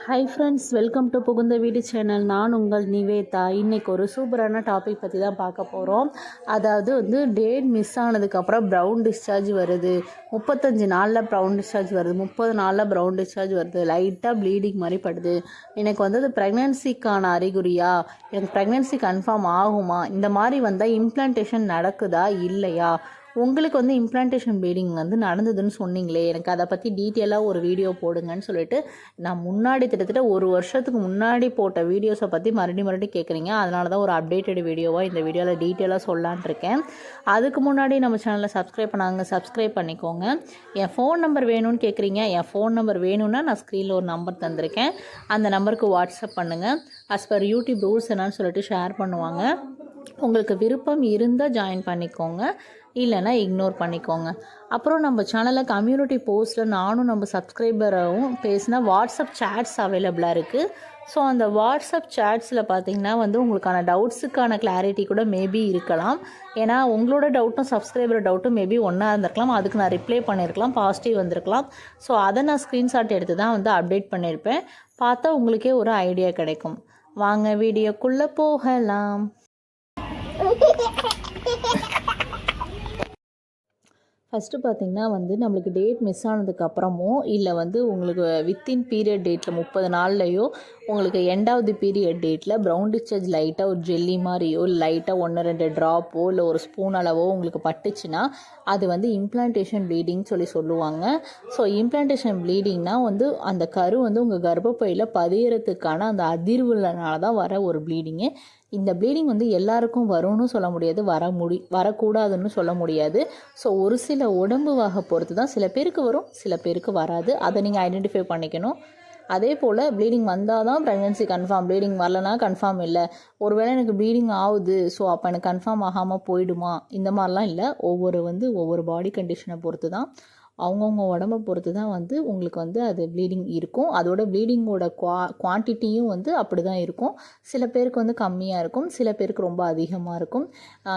Hi friends welcome to புகுந்த வீடு channel நான் உங்கள் நிவேதா. இன்றைக்கி ஒரு சூப்பரான டாபிக் பற்றி தான் பார்க்க போகிறோம் அதாவது வந்து டேட் மிஸ் ஆனதுக்கப்புறம் ப்ரௌன் டிஸ்சார்ஜ் வருது. முப்பத்தஞ்சு நாளில் ப்ரௌன் டிஸ்சார்ஜ் வருது. முப்பது நாளில் ப்ரௌன் டிஸ்சார்ஜ் வருது. லைட்டாக ப்ளீடிங் மாதிரி படுது. எனக்கு வந்து அது ப்ரெக்னென்சிக்கான அறிகுறியா? எனக்கு ப்ரெக்னென்சி கன்ஃபார்ம் ஆகுமா? இந்த மாதிரி வந்தால் இம்ப்ளான்டேஷன் நடக்குதா? இல்லையா? உங்களுக்கு வந்து இம்ப்ளான்டேஷன் ப்ளீடிங் வந்து நடந்ததுன்னு சொன்னீங்களே எனக்கு அதை பற்றி டீட்டெயிலாக ஒரு வீடியோ போடுங்கன்னு சொல்லிட்டு நான் முன்னாடி கிட்டத்தட்ட ஒரு வருஷத்துக்கு முன்னாடி போட்ட வீடியோஸை பற்றி மறுபடியும் மறுபடியும் கேட்குறீங்க அதனால தான் ஒரு அப்டேட்டட் வீடியோவாக இந்த வீடியோவில் டீட்டெயிலாக சொல்லலான் இருக்கேன். அதுக்கு முன்னாடி நம்ம சேனலை சப்ஸ்கிரைப் பண்ணாங்க சப்ஸ்கிரைப் பண்ணிக்கோங்க. என் ஃபோன் நம்பர் வேணும்னு கேட்குறீங்க என் ஃபோன் நம்பர் வேணும்னா நான் ஸ்க்ரீனில் ஒரு நம்பர் தந்திருக்கேன். அந்த நம்பருக்கு வாட்ஸ்அப் பண்ணுங்கள் அஸ் பர் யூடியூப் ரூல்ஸ் என்னன்னு சொல்லிட்டு ஷேர் பண்ணுவாங்க. உங்களுக்கு விருப்பம் இருந்தால் ஜாயின் பண்ணிக்கோங்க. இல்லைன்னா இக்னோர் பண்ணிக்கோங்க. அப்புறம் நம்ம சேனலில் கம்யூனிட்டி போஸ்ட்டில் நானும் நம்ம சப்ஸ்கிரைபரும் பேசினா வாட்ஸ்அப் சேட்ஸ் அவைலபிளாக இருக்குது ஸோ அந்த வாட்ஸ்அப் சேட்ஸில் பார்த்தீங்கன்னா வந்து உங்களுக்கான டவுட்ஸுக்கான கிளாரிட்டி கூட மேபி இருக்கலாம். ஏன்னா உங்களோட டவுட்டும் சப்ஸ்கிரைபர் டவுட்டும் மேபி ஒன்றா இருந்திருக்கலாம். அதுக்கு நான் ரிப்ளை பண்ணியிருக்கலாம் பாசிட்டிவ் வந்திருக்கலாம். ஸோ அதை நான் ஸ்க்ரீன்ஷாட் எடுத்து தான் வந்து அப்டேட் பண்ணியிருப்பேன் பார்த்தா உங்களுக்கே ஒரு ஐடியா கிடைக்கும். வாங்க வீடியோக்குள்ளே போகலாம். ஃபஸ்ட்டு பார்த்தீங்கன்னா வந்து நம்மளுக்கு டேட் மிஸ் ஆனதுக்கு அப்புறமோ இல்லை வந்து உங்களுக்கு வித்தின் பீரியட் டேட்டில் முப்பது நாள்லையோ உங்களுக்கு எண்டாவது பீரியட் டேட்டில் ப்ரௌன் டிஸ்சார்ஜ் லைட்டாக ஒரு ஜெல்லி மாதிரியோ லைட்டாக ஒன்று ரெண்டு ட்ராப்போ இல்லை ஒரு ஸ்பூன் அளவோ உங்களுக்கு பட்டுச்சுன்னா அது வந்து இம்ப்ளான்டேஷன் ப்ளீடிங் சொல்லி சொல்லுவாங்க. ஸோ இம்ப்ளான்டேஷன் ப்ளீடிங்னா வந்து அந்த கரு வந்து உங்கள் கர்ப்பப்பையில் பதியறதுக்கான அந்த அதிர்வுலனால தான் வர ஒரு ப்ளீடிங்கு இந்த ப்ளீடிங் வந்து எல்லாருக்கும் வரும்னு சொல்ல முடியாது வர முடி வரக்கூடாதுன்னு சொல்ல முடியாது. ஸோ ஒரு சில உடம்பு வகை பொறுத்து தான் சில பேருக்கு வரும் சில பேருக்கு வராது. அதை நீங்கள் ஐடென்டிஃபை பண்ணிக்கணும். அதே போல் ப்ளீடிங் வந்தால் தான் ப்ரெக்னென்சி கன்ஃபார்ம் ப்ளீடிங் வரலனா கன்ஃபார்ம் இல்லை. ஒருவேளை எனக்கு ப்ளீடிங் ஆகுது ஸோ அப்போ எனக்கு கன்ஃபார்ம் ஆகாமல் போயிடுமா? இந்த மாதிரிலாம் இல்லை. ஒவ்வொரு வந்து ஒவ்வொரு பாடி கண்டிஷனை பொறுத்து தான் அவங்கவுங்க உடம்ப பொறுத்து தான் வந்து உங்களுக்கு வந்து அது ப்ளீடிங் இருக்கும். அதோட ப்ளீடிங்கோட குவா குவான்டிட்டியும் வந்து அப்படி தான் இருக்கும். சில பேருக்கு வந்து கம்மியாக இருக்கும். சில பேருக்கு ரொம்ப அதிகமாக இருக்கும்.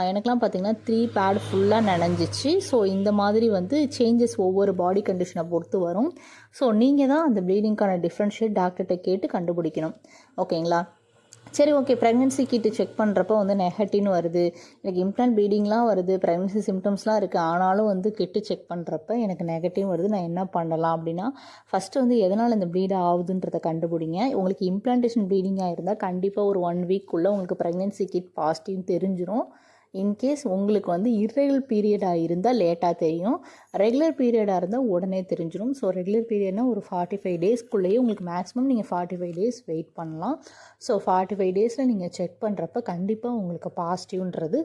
எனக்கெலாம் பார்த்திங்கன்னா த்ரீ பேட் ஃபுல்லாக நனைஞ்சிச்சு. ஸோ இந்த மாதிரி வந்து சேஞ்சஸ் ஒவ்வொரு பாடி கண்டிஷனை பொறுத்து வரும். ஸோ நீங்கள் தான் அந்த ப்ளீடிங்க்கான டிஃப்ரென்ஷியேட் டாக்டர்கிட்ட கேட்டு கண்டுபிடிக்கணும். ஓகேங்களா சரி ஓகே ப்ரெக்னென்சி கிட்டு செக் பண்ணுறப்ப வந்து நெகட்டிவ்னு வருது. எனக்கு இம்ப்ளான் ப்ளீடிங்லாம் வருது ப்ரெக்னென்சி சிம்டம்ஸ்லாம் இருக்குது ஆனாலும் வந்து கிட்டு செக் பண்ணுறப்ப எனக்கு நெகட்டிவ் வருது. நான் என்ன பண்ணலாம் அப்படின்னா ஃபஸ்ட்டு வந்து எதனால் இந்த ப்ளீட் ஆகுதுன்றதை கண்டுபிடிங்க. உங்களுக்கு இம்ப்ளான்டேஷன் ப்ளீடிங்காக இருந்தால் கண்டிப்பாக ஒரு ஒன் வீக்குள்ளே உங்களுக்கு ப்ரெக்னென்சி கிட் பாசிட்டிவ் தெரிஞ்சிடும் இன்கேஸ் உங்களுக்கு வந்து இர்ரெகுலர் பீரியடாக இருந்தால் லேட்டாக தெரியும். ரெகுலர் பீரியடாக இருந்தால் உடனே தெரிஞ்சிடும் ஸோ ரெகுலர் பீரியட்னா ஒரு ஃபார்ட்டி ஃபைவ் டேஸ்க்குள்ளேயே உங்களுக்கு மேக்ஸிமம் நீங்கள் ஃபார்ட்டி ஃபைவ் டேஸ் வெயிட் பண்ணலாம். ஸோ ஃபார்ட்டி ஃபைவ் டேஸில் நீங்கள் செக் பண்ணுறப்ப கண்டிப்பாக உங்களுக்கு பாசிட்டிவ்ன்றது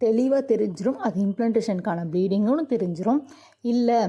தெளிவாக தெரிஞ்சிடும் அது இம்ப்ளன்டேஷனுக்கான ப்ளீடிங்கும் தெரிஞ்சிடும் இல்லை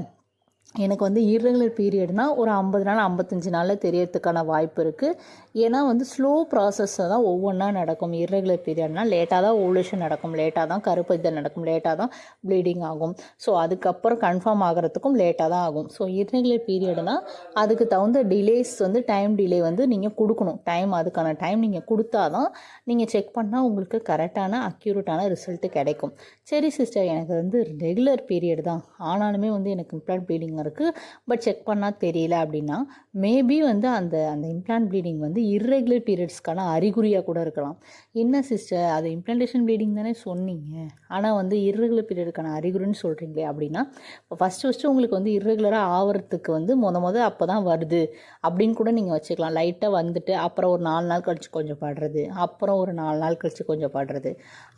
எனக்கு வந்து இர்ரெகுலர் பீரியட்னால் ஒரு ஐம்பது நாள் ஐம்பத்தஞ்சு நாளில் தெரியறதுக்கான வாய்ப்பு இருக்குது ஏன்னா வந்து ஸ்லோ ப்ராசஸ்ஸை தான் ஒவ்வொன்றா நடக்கும். இர்ரெகுலர் பீரியட்னால் லேட்டாக தான் ஓவலேஷன் நடக்கும். லேட்டாக தான் கருப்பைதல் நடக்கும். லேட்டாக தான் ப்ளீடிங் ஆகும். ஸோ அதுக்கப்புறம் கன்ஃபார்ம் ஆகிறதுக்கும் லேட்டாக தான் ஆகும். ஸோ இர்ரெகுலர் பீரியட்னால் அதுக்கு தகுந்த டிலேஸ் வந்து டைம் டிலே வந்து நீங்கள் கொடுக்கணும். டைம் அதுக்கான டைம் நீங்கள் கொடுத்தா தான் நீங்கள் செக் பண்ணால் உங்களுக்கு கரெக்டான அக்யூரேட்டான ரிசல்ட்டு கிடைக்கும். சரி சிஸ்டர் எனக்கு வந்து ரெகுலர் பீரியட் தான். ஆனாலுமே வந்து எனக்கு ப்ளட் ப்ளீடிங் இருக்குது பட் செக் பண்ணால் தெரியல அப்படின்னா மேபி வந்து அந்த அந்த இம்ப்ளான்ட் ப்ளீடிங் வந்து இர்ரெகுலர் பீரியட்ஸ்க்கான அறிகுறியாக கூட இருக்கலாம். என்ன சிஸ்டர் அது இம்ப்ளான்டேஷன் ப்ளீடிங் தானே சொன்னீங்க. ஆனால் வந்து இர்ரெகுலர் பீரியடுக்கான அறிகுறின்னு சொல்கிறீங்களே அப்படின்னா இப்போ ஃபஸ்ட்டு ஃபஸ்ட்டு உங்களுக்கு வந்து இர்ரெகுலராக ஆகிறதுக்கு வந்து மொத மொதல் அப்போ தான் வருது. அப்படின்னு கூட நீங்கள் வச்சுக்கலாம். லைட்டாக வந்துட்டு அப்புறம் ஒரு நாலு நாள் கழித்து கொஞ்சம் படுறது அப்புறம் ஒரு நாலு நாள் கழிச்சு கொஞ்சம் படுறது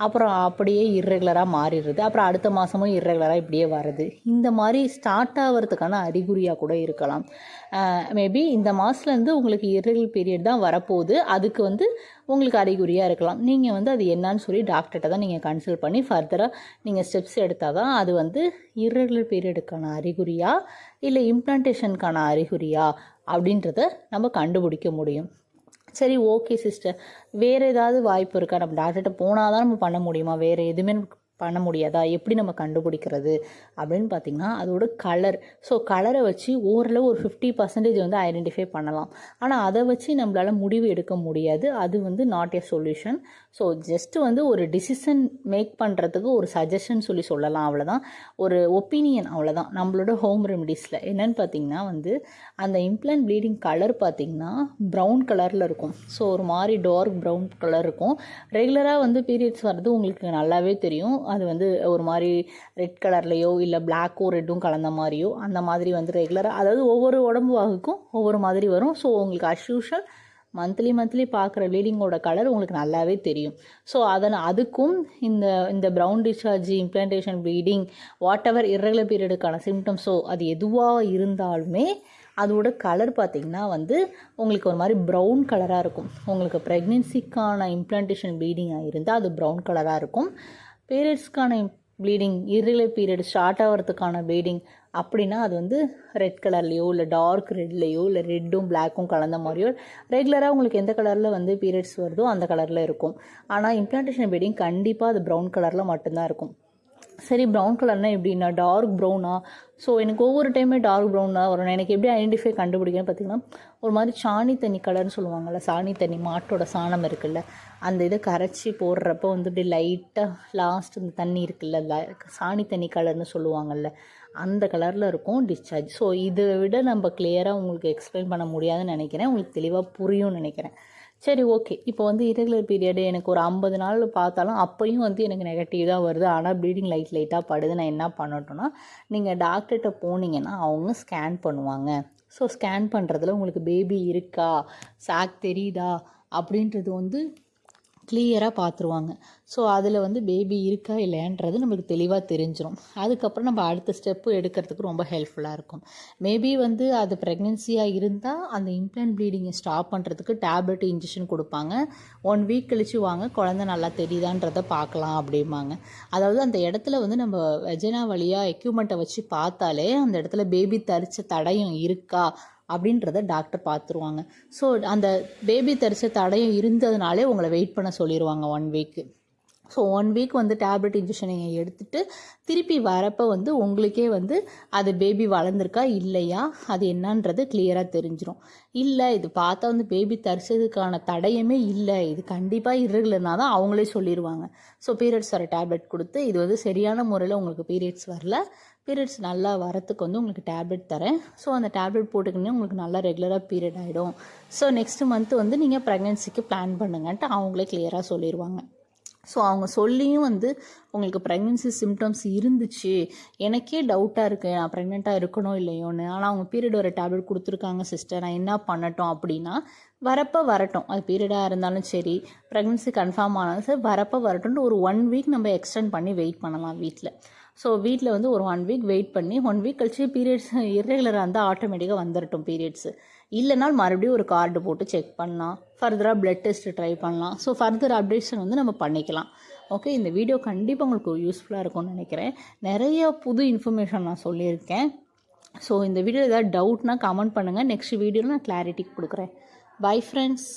அப்புறம் அப்படியே இர்ரெகுலராக மாறிடுறது அப்புறம் அடுத்த மாதமும் இர்ரெகுலராக இப்படியே வருது. இந்த மாதிரி ஸ்டார்ட் ஆகிறதுக்கான அறிகுறியாக கூட இருக்கலாம். மேபி இந்த மாதத்துலேருந்து உங்களுக்கு இர்ரெகுலர் பீரியட் தான் வரப்போகுது. அதுக்கு வந்து உங்களுக்கு அறிகுறியாக இருக்கலாம். நீங்கள் வந்து அது என்னன்னு சொல்லி டாக்டர்கிட்ட தான் நீங்கள் கன்சல்ட் பண்ணி ஃபர்தராக நீங்கள் ஸ்டெப்ஸ் எடுத்தால் தான் அது வந்து இர்ரெகுலர் பீரியடுக்கான அறிகுறியா இல்லை இம்ப்ளான்டேஷனுக்கான அறிகுறியா அப்படின்றத நம்ம கண்டுபிடிக்க முடியும். சரி ஓகே சிஸ்டர் வேறு ஏதாவது வாய்ப்பு இருக்கா? நம்ம டாக்டர்கிட்ட போனால் தான் நம்ம பண்ண முடியுமா? வேறு எதுவுமே பண்ண முடியாதா? எப்படி நம்ம கண்டுபிடிக்கிறது? அப்படின்னு பார்த்தீங்கன்னா அதோட கலர் ஸோ கலரை வச்சு ஓரளவு ஒரு ஃபிஃப்டி பர்சன்டேஜ் வந்து ஐடென்டிஃபை பண்ணலாம். ஆனால் அதை வச்சு நம்மளால் முடிவு எடுக்க முடியாது. அது வந்து not a solution so just வந்து ஒரு டிசிஷன் மேக் பண்ணுறதுக்கு ஒரு சஜஷன் சொல்லி சொல்லலாம். அவ்வளோதான் ஒரு ஒப்பீனியன் அவ்வளோதான் நம்மளோட ஹோம் ரெமடிஸில் என்னன்னு பார்த்தீங்கன்னா வந்து அந்த இம்ப்ளான்ட் ப்ளீடிங் கலர் பார்த்தீங்கன்னா ப்ரௌன் கலரில் இருக்கும். ஸோ ஒரு மாதிரி டார்க் ப்ரௌன் கலர் இருக்கும். ரெகுலராக வந்து பீரியட்ஸ் வர்றது உங்களுக்கு நல்லாவே தெரியும். அது வந்து ஒரு மாதிரி ரெட் கலர்லேயோ இல்லை பிளாக்கோ ரெட்டும் கலந்த மாதிரியோ அந்த மாதிரி வந்து ரெகுலராக அதாவது ஒவ்வொரு உடம்பு வாகுக்கும் ஒவ்வொரு மாதிரி வரும். ஸோ உங்களுக்கு அஸ் யூஷுவல் மந்த்லி மந்த்லி பார்க்குற ப்ளீடிங்கோட கலர் உங்களுக்கு நல்லாவே தெரியும். ஸோ அதன் அதுக்கும் இந்த இந்த brown discharge implantation bleeding whatever irregular பீரியடுக்கான சிம்டம்ஸோ அது எதுவாக இருந்தாலுமே அதோட கலர் பார்த்திங்கன்னா வந்து உங்களுக்கு ஒரு மாதிரி ப்ரௌன் கலராக இருக்கும். உங்களுக்கு ப்ரெக்னென்சிக்கான இம்ப்ளான்டேஷன் ப்ளீடிங்காக இருந்தால் அது ப்ரௌன் கலராக இருக்கும். பீரியட்ஸ்க்கான ப்ளீடிங் irregular பீரியட் ஸ்டார்ட் ஆகிறதுக்கான ப்ளீடிங் அப்படின்னா அது வந்து ரெட் கலர்லேயோ இல்லை டார்க் ரெட்லேயோ இல்லை ரெட்டும் பிளாக்கும் கலந்த மாதிரியோ ரெகுலராக உங்களுக்கு எந்த கலரில் வந்து பீரியட்ஸ் வருதோ அந்த கலரில் இருக்கும். ஆனால் இம்ப்ளான்டேஷன் ப்ளீடிங் கண்டிப்பாக அது ப்ரௌன் கலரில் மட்டும்தான் இருக்கும். சரி ப்ரௌன் கலர்னா எப்படின்னா டார்க் ப்ரௌனா ஸோ எனக்கு ஒவ்வொரு டைமே டார்க் ப்ரௌனாக வரும் எனக்கு எப்படி ஐடென்டிஃபை கண்டுபிடிக்கணும் பார்த்தீங்கன்னா ஒரு மாதிரி சாணி தண்ணி கலர்னு சொல்லுவாங்கள்ல சாணி தண்ணி மாட்டோட சாணம் இருக்குல்ல அந்த இதை கரைச்சி போடுறப்போ வந்து இப்படி லைட்டாக லாஸ்ட் இந்த தண்ணி இருக்குல்ல சாணி தண்ணி கலர்னு சொல்லுவாங்கள்ல அந்த கலரில் இருக்கும் டிஸ்சார்ஜ் ஸோ இதை விட நம்ம கிளியராக உங்களுக்கு எக்ஸ்பிளைன் பண்ண முடியாதுன்னு நினைக்கிறேன். உங்களுக்கு தெளிவாக புரியும்னு நினைக்கிறேன். சரி ஓகே இப்போ வந்து irregular பீரியடு எனக்கு ஒரு ஐம்பது நாள் பார்த்தாலும் அப்பையும் வந்து எனக்கு நெகட்டிவ் தான் வருது. ஆனால் ப்ளீடிங் லைட் லைட்டாக படுது. நான் என்ன பண்ணட்டும்னா நீங்கள் டாக்டர்கிட்ட போனீங்கன்னா அவங்க ஸ்கேன் பண்ணுவாங்க. ஸோ ஸ்கேன் பண்ணுறதுல உங்களுக்கு பேபி இருக்கா? சாக் தெரியுதா? அப்படின்றது வந்து கிளியராக பார்த்துருவாங்க ஸோ அதில் வந்து பேபி இருக்கா இல்லையான்றது நம்மளுக்கு தெளிவாக தெரிஞ்சிடும் அதுக்கப்புறம் நம்ம அடுத்த ஸ்டெப்பு எடுக்கிறதுக்கு ரொம்ப ஹெல்ப்ஃபுல்லாக இருக்கும். மேபி வந்து அது ப்ரெக்னென்சியாக இருந்தால் அந்த இம்ப்ளான்ட் ப்ளீடிங்கை ஸ்டாப் பண்ணுறதுக்கு டேப்லெட் இன்ஜெக்ஷன் கொடுப்பாங்க. ஒன் வீக் கழிச்சு வாங்க குழந்தை நல்லா தெரியுதான்றதை பார்க்கலாம் அப்படிம்பாங்க. அதாவது அந்த இடத்துல வந்து நம்ம வெஜனா வழியாக எக்யூப்மெண்ட்டை வச்சு பார்த்தாலே அந்த இடத்துல பேபி தரிச்ச தடயம் இருக்கா அப்படின்றத டாக்டர் பார்த்துருவாங்க ஸோ அந்த பேபி தரிச தடையும் இருந்ததுனாலே உங்களை வெயிட் பண்ண சொல்லிடுவாங்க one week so one week வந்து டேப்லெட் இன்ஜெக்ஷன் நீங்கள் திருப்பி வரப்போ வந்து உங்களுக்கே வந்து அது பேபி வளர்ந்துருக்கா இல்லையா அது என்னன்றது கிளியராக தெரிஞ்சிடும் இல்லை இது பார்த்தா வந்து பேபி தரிச்சதுக்கான தடையமே இல்லை இது கண்டிப்பாக irregularனா தான் அவங்களே சொல்லிடுவாங்க ஸோ பீரியட்ஸ் வர டேப்லெட் கொடுத்து இது வந்து சரியான முறையில் உங்களுக்கு பீரியட்ஸ் வரல. பீரியட்ஸ் நல்லா வரத்துக்கு வந்து உங்களுக்கு டேப்லெட் தரேன். ஸோ அந்த டேப்லெட் போட்டுக்கினே உங்களுக்கு நல்லா ரெகுலராக பீரியட் ஆகிடும் ஸோ நெக்ஸ்ட் மந்த் வந்து நீங்கள் ப்ரெக்னென்சிக்கு பிளான் பண்ணுங்கன்ட்டு அவங்களே கிளியராக சொல்லிடுவாங்க ஸோ அவங்க சொல்லியும் வந்து உங்களுக்கு ப்ரெக்னென்சி சிம்டம்ஸ் இருந்துச்சு. எனக்கே டவுட்டாக இருக்குது நான் ப்ரெக்னெண்ட்டாக இருக்கணும் இல்லையோன்னு. ஆனால் அவங்க பீரியட் வர டேப்லெட் கொடுத்துருக்காங்க சிஸ்டர் நான் என்ன பண்ணட்டும் அப்படின்னா வரப்போ வரட்டும். அது பீரியடாக இருந்தாலும் சரி ப்ரெக்னென்சி கன்ஃபார்ம் ஆனாலும் சரி வரப்போ வரட்டும்னு ஒரு ஒன் வீக் நம்ம எக்ஸ்டெண்ட் பண்ணி வெயிட் பண்ணலாம் வீட்டில் ஸோ வீட்டில் வந்து ஒரு ஒன் வீக் வெயிட் பண்ணி ஒன் வீக் கழிச்சு பீரியட்ஸ் இர்ரெகுலராக இருந்தால் ஆட்டோமேட்டிக்காக வந்துடட்டும் பீரியட்ஸு இல்லைனால் மறுபடியும் ஒரு கார்டு போட்டு செக் பண்ணலாம். ஃபர்தராக பிளட் டெஸ்ட் ட்ரை பண்ணலாம். ஸோ ஃபர்தர் அப்டேஷன் வந்து நம்ம பண்ணிக்கலாம். ஓகே இந்த வீடியோ கண்டிப்பாக உங்களுக்கு யூஸ்ஃபுல்லாக இருக்கும்னு நினைக்கிறேன். நிறைய புது இன்ஃபர்மேஷன் நான் சொல்லியிருக்கேன். ஸோ இந்த வீடியோ ஏதாவது டவுட்னா கமெண்ட் பண்ணுங்கள் நெக்ஸ்ட் வீடியோவில் நான் கிளாரிட்டி கொடுக்குறேன். Bye friends